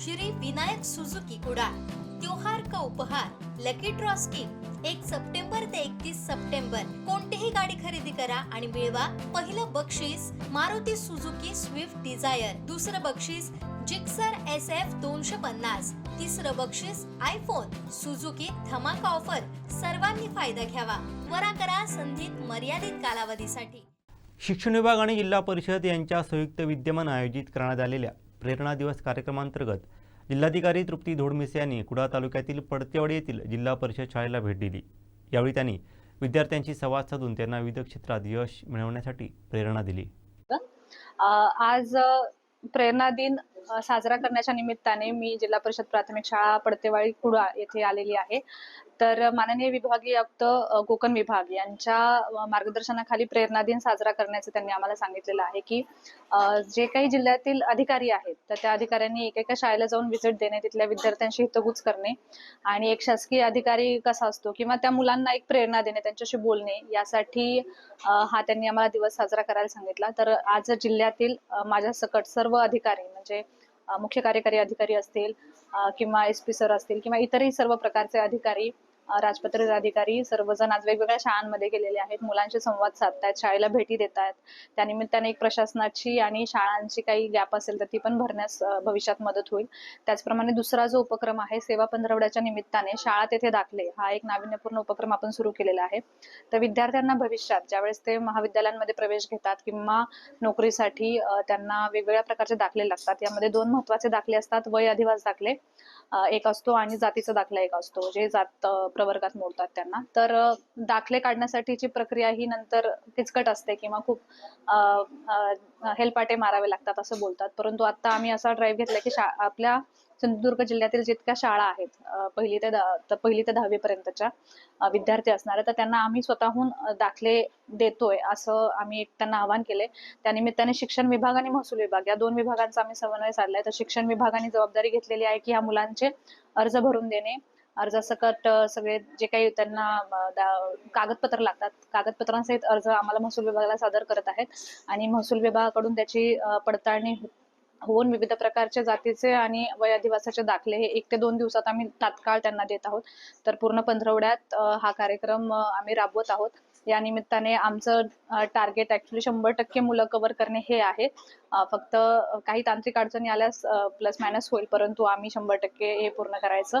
Shri Vinayak Suzuki Kudal त्योहार का उपहार लकी ड्रॉ स्कीम एक सप्टेंबर ते एकतीस सप्टेंबर. कोणतीही गाडी खरेदी करा आणि मिळवा पहिलं बक्षीस मारुती सुझुकी स्विफ्ट डिझायर दुसरं बक्षीस जिक्सर एस एफ दोनशे पन्नास. तिसरं बक्षीस आयफोन सुझुकी धमाका ऑफर सर्वांनी फायदा घ्यावा. त्वरा करा संधीत मर्यादित कालावधीसाठी. शिक्षण विभाग आणि जिल्हा परिषद यांच्या संयुक्त विद्यमान आयोजित करण्यात आलेल्या प्रेरणा दिवस कार्यक्रमांतर्गत जिल्हाधिकारी तृप्ती धोडमिसे यांनी कुडाळ तालुक्यातील पडतेवाडी येथील जिल्हा परिषद शाळेला भेट दिली. यावेळी त्यांनी विद्यार्थ्यांशी संवाद साधून त्यांना विविध क्षेत्रात यश मिळवण्यासाठी प्रेरणा दिली. आज प्रेरणा दिन साजरा करण्याच्या निमित्ताने मी जिल्हा परिषद प्राथमिक शाळा पडतेवाडी कुडाळ येथे आलेली आहे. तर माननीय विभागीय आयुक्त कोकण विभाग यांच्या मार्गदर्शनाखाली प्रेरणा दिन साजरा करण्याचं त्यांनी आम्हाला सांगितलेलं आहे की जे काही जिल्ह्यातील अधिकारी आहेत तर त्या अधिकाऱ्यांनी एकेका शाळेला जाऊन व्हिजिट देणे तिथल्या विद्यार्थ्यांशी हितगुज करणे आणि एक शासकीय अधिकारी कसा असतो किंवा त्या मुलांना एक प्रेरणा देणे त्यांच्याशी बोलणे यासाठी हा त्यांनी आम्हाला दिवस साजरा करायला सांगितला. तर आज जिल्ह्यातील माझ्या सकट सर्व अधिकारी म्हणजे मुख्य कार्यकारी अधिकारी असतील किंवा एस पी सर असतील किंवा इतरही सर्व प्रकारचे अधिकारी राजपत्र राजपत्रित अधिकारी सर्वजण आज वेगवेगळ्या शाळांमध्ये गेलेले आहेत. मुलांशी संवाद साधतायत शाळेला भेटी देत आहेत त्यानिमित्ताने एक प्रशासनाची आणि शाळांची काही गॅप असेल तर ती पण भरण्यास भविष्यात मदत होईल. त्याचप्रमाणे दुसरा जो उपक्रम आहे सेवा पंधरवड्याच्या निमित्ताने शाळा तेथे दाखले हा एक नाविन्यपूर्ण उपक्रम आपण सुरू केलेला आहे. तर विद्यार्थ्यांना भविष्यात ज्यावेळेस ते महाविद्यालयांमध्ये प्रवेश घेतात किंवा नोकरीसाठी त्यांना वेगवेगळ्या प्रकारचे दाखले लागतात. यामध्ये दोन महत्त्वाचे दाखले असतात. वय अधिवास दाखले एक असतो आणि जातीचा दाखला एक असतो. जे जात प्रवर्गात मोडतात त्यांना. तर दाखले काढण्यासाठीची प्रक्रिया ही नंतर किचकट असते किंवा खूप हेलपाटे मारावे लागतात असं बोलतात. परंतु आता आम्ही असा ड्राईव्ह घेतला की शा आपल्या सिंधुदुर्ग जिल्ह्यातील जितक्या शाळा आहेत पहिली ते दा पहिली ते दहावीपर्यंतच्या विद्यार्थी असणारे तर त्यांना आम्ही स्वतःहून दाखले देतोय असं आम्ही एक त्यांना आवाहन केले त्यानिमित्ताने शिक्षण विभाग आणि महसूल विभाग या दोन विभागांचा आम्ही समन्वय साधलाय. तर शिक्षण विभागाने जबाबदारी घेतलेली आहे की ह्या मुलांचे अर्ज भरून देणे अर्जासकट सगळे जे काही त्यांना कागदपत्र लागतात. कागदपत्रांसहित अर्ज आम्हाला महसूल विभागाला सादर करत आहेत. आणि महसूल विभागाकडून त्याची पडताळणी हो, होऊन विविध प्रकारच्या जातीचे आणि वय अधिवासाचे दाखले हे एक ते दोन दिवसात आम्ही तात्काळ त्यांना देत आहोत. तर पूर्ण पंधरवड्यात हा कार्यक्रम आम्ही राबवत आहोत. या निमित्ताने आमचं टार्गेट ऍक्च्युली शंभर टक्के मुलं कव्हर करणे हे आहे. फक्त काही तांत्रिक अडचणी आल्यास प्लस मायनस होईल परंतु आम्ही शंभर टक्के हे पूर्ण करायचं.